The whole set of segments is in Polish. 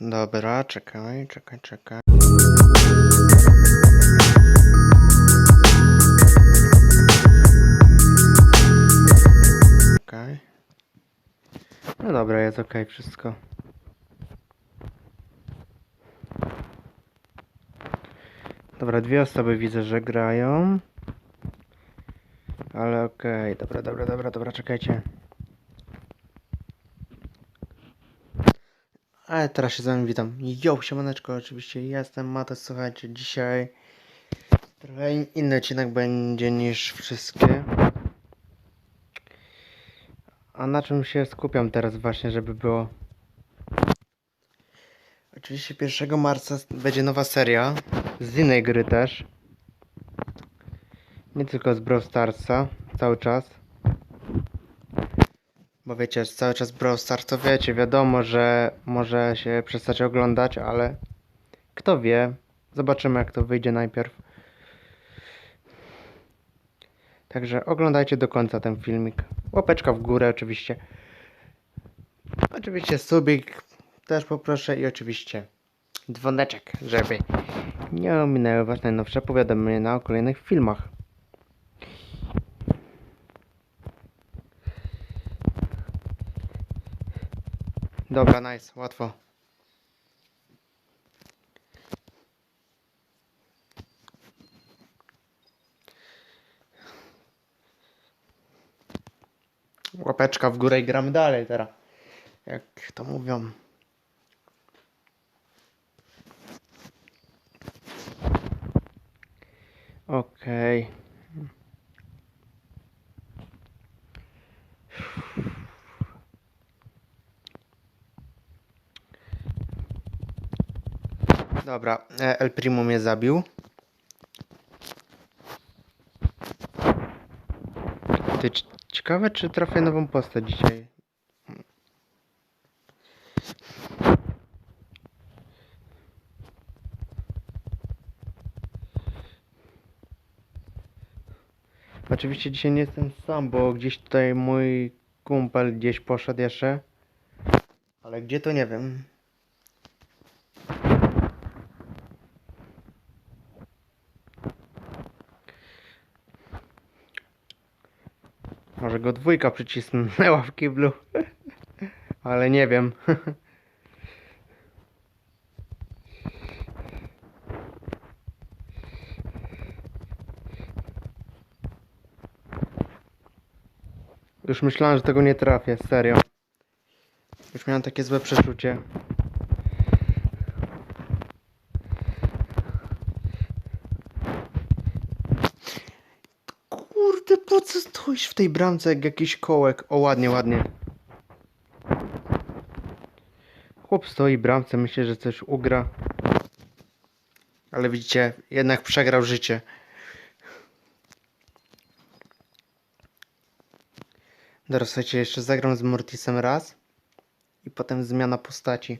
Dobra, czekaj, czekaj, czekaj. Okej. No dobra, jest okej wszystko. Dobra, dwie osoby widzę, że grają. Ale okej, dobra, dobra, dobra, dobra, czekajcie. Ale teraz się z wami witam. Yo, siemaneczko, oczywiście jestem Mates, słuchajcie, dzisiaj trochę in- inny odcinek będzie niż wszystkie. A na czym się skupiam teraz właśnie, żeby było? Oczywiście 1 marca będzie nowa seria, z innej gry też. Nie tylko z Brawl Starsa, cały czas. Bo wiecie, cały czas Brawl Stars to wiecie, wiadomo, że może się przestać oglądać, ale kto wie. Zobaczymy jak to wyjdzie najpierw. Także oglądajcie do końca ten filmik. Łapeczka w górę oczywiście. Oczywiście subik też poproszę i oczywiście dzwoneczek, żeby nie ominęły was najnowsze powiadomienia o kolejnych filmach. Dobra, nice, łatwo. Łapeczka w górę i gramy dalej teraz. Jak to mówią. Okej. Dobra, e, El Primo mnie zabił. Ty, ciekawe czy trafię nową postać dzisiaj. Oczywiście dzisiaj nie jestem sam, bo gdzieś tutaj mój kumpel gdzieś poszedł jeszcze. Ale gdzie to nie wiem. Może go dwójka przycisnęła w kiblu. Ale nie wiem. Już myślałem, że tego nie trafię, serio. Już miałem takie złe przeczucie. Kurde, po co stoisz w tej bramce jak jakiś kołek? O, ładnie, ładnie. Chłop stoi bramce, myślę, że coś ugra. Ale widzicie, jednak przegrał życie. Dobra, słuchajcie, jeszcze zagram z Mortisem raz. I potem zmiana postaci.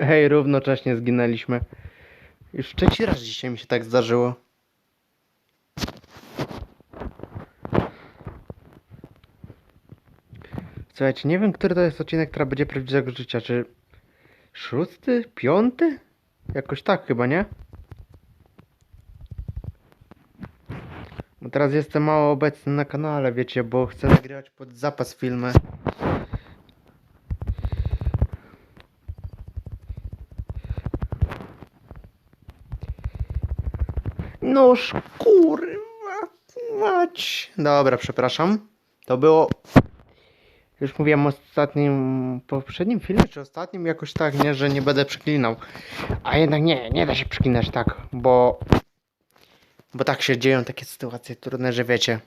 Hej, równocześnie zginęliśmy. Już trzeci raz dzisiaj mi się tak zdarzyło. Słuchajcie, nie wiem, który to jest odcinek, który będzie prawdziwego życia. Czy szósty? Piąty? Jakoś tak chyba, nie? Bo teraz jestem mało obecny na kanale, wiecie, bo chcę nagrywać pod zapas filmy. Noż kurwa mać. Dobra, przepraszam. To było. Już mówiłem ostatnim, poprzednim filmie, czy ostatnim jakoś tak, nie, że nie będę przeklinał. A jednak nie, nie da się przeklinać tak, bo. Bo tak się dzieją takie sytuacje trudne, że wiecie.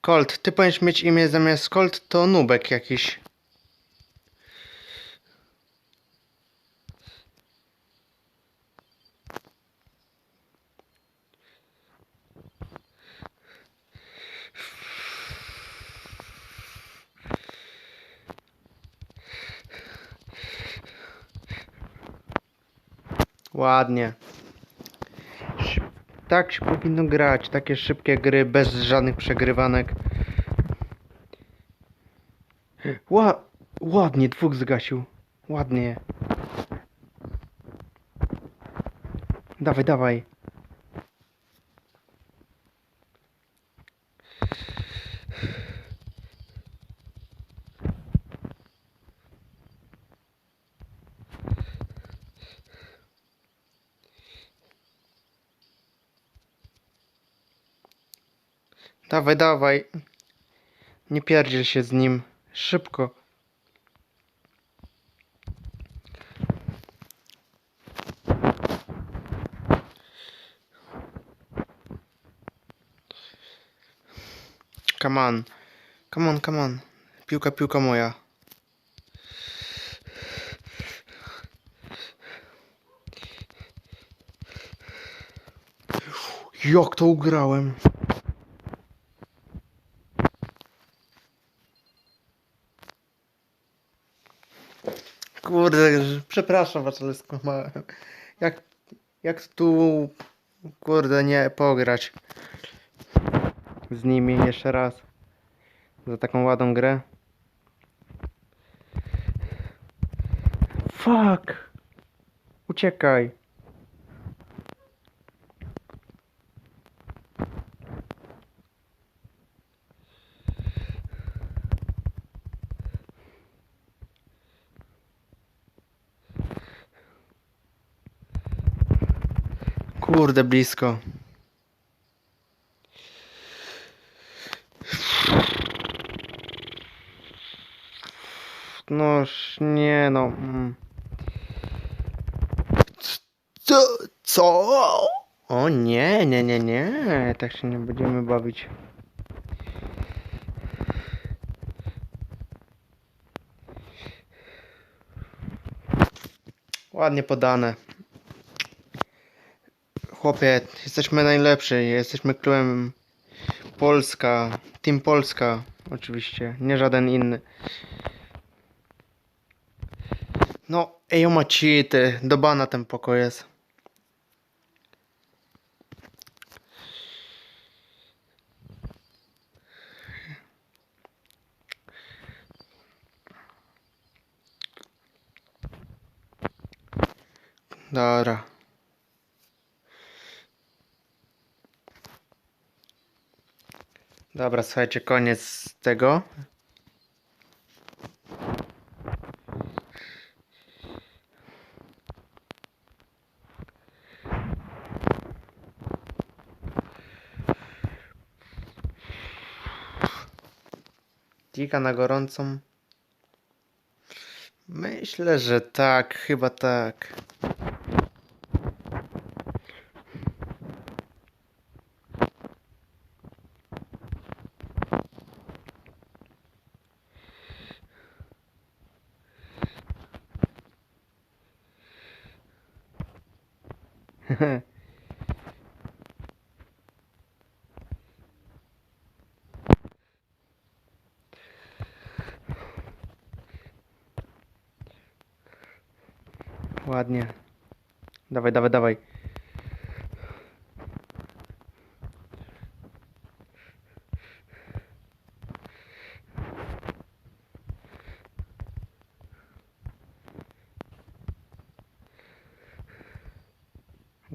Colt, ty powinieneś mieć imię zamiast Colt, to Nubek jakiś. Ładnie. Tak się powinno grać. Takie szybkie gry bez żadnych przegrywanek. Ła ładnie, dwóch zgasił. Ładnie. Dawaj, dawaj. Dawaj, dawaj. Nie pierdziel się z nim. Szybko. Come on. Come on, come on. Piłka, piłka moja. Jak to ugrałem? Kurde, przepraszam was, ale skłamałem. Jak, jak tu, kurde, nie pograć z nimi jeszcze raz za taką ładną grę? Fuck! Uciekaj! Kurde, blisko. Noż, nie no. mm. Co? Co? O nie, nie, nie, nie. Tak się nie będziemy bawić. Ładnie podane. Chłopie, jesteśmy najlepsi. Jesteśmy klubem Polska. Team Polska, oczywiście. Nie żaden inny. No, ej, ma cheaty. Do bana ten pokój jest. Dobra. Dobra, słuchajcie, koniec tego. Tika na gorącą. Myślę, że tak, chyba tak. Ładnie. Dawaj, dawaj, dawaj.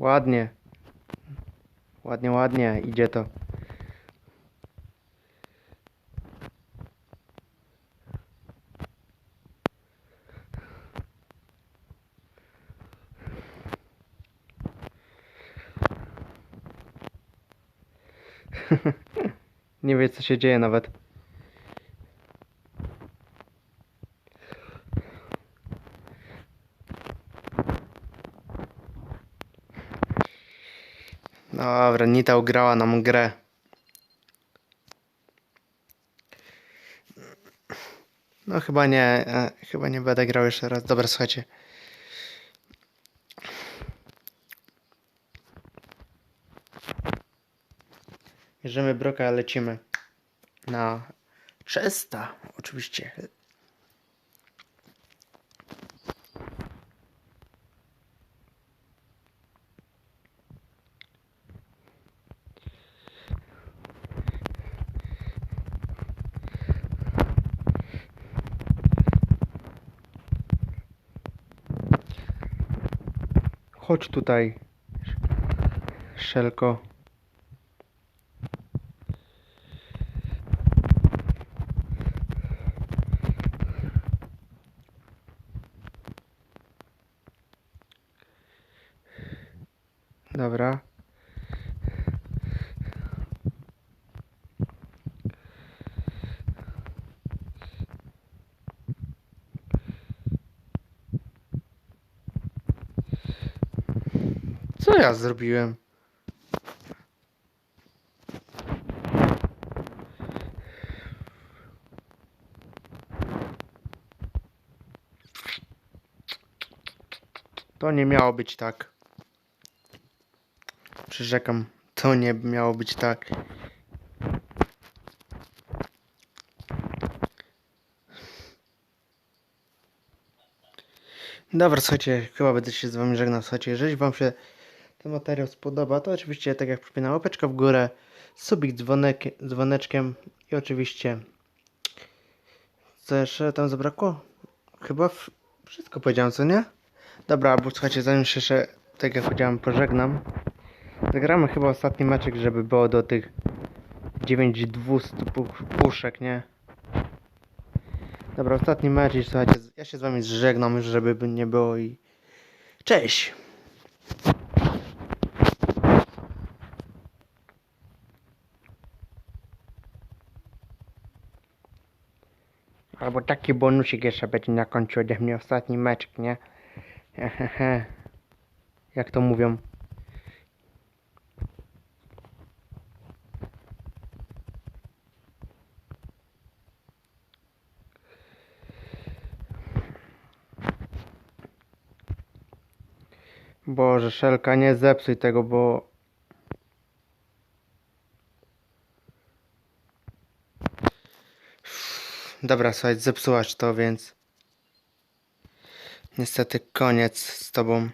Ładnie. Ładnie, ładnie. Idzie to. Nie wie co się dzieje nawet. Dobra, Nita ugrała nam grę. No chyba nie, e, chyba nie będę grał jeszcze raz. Dobra, słuchajcie. Bierzemy broka, lecimy na Chesta, oczywiście. Chodź tutaj, Szelko. Dobra. Co ja zrobiłem? To nie miało być tak. Przyrzekam, to nie miało być tak. Dobra, słuchajcie, chyba będę się z wami żegnał. Słuchajcie, jeżeli wam się ten materiał spodoba, to oczywiście, tak jak przypominam, łapeczka w górę, subik dzwonek, dzwoneczkiem i oczywiście co jeszcze tam zabrakło? Chyba wszystko powiedziałem, co nie? Dobra, bo słuchajcie, zanim się jeszcze, tak jak powiedziałem, pożegnam, zagramy chyba ostatni meczek, żeby było do tych 9200 pu- puszek, nie? Dobra, ostatni mecz słuchajcie, ja się z wami żegnam żeby nie było i... Cześć! Albo taki bonusik jeszcze będzie na końcu ode mnie ostatni meczek, nie? Jak to mówią? Boże, Szelka, nie zepsuj tego, bo... Dobra, słuchaj, zepsułaś to, więc... Niestety koniec z tobą.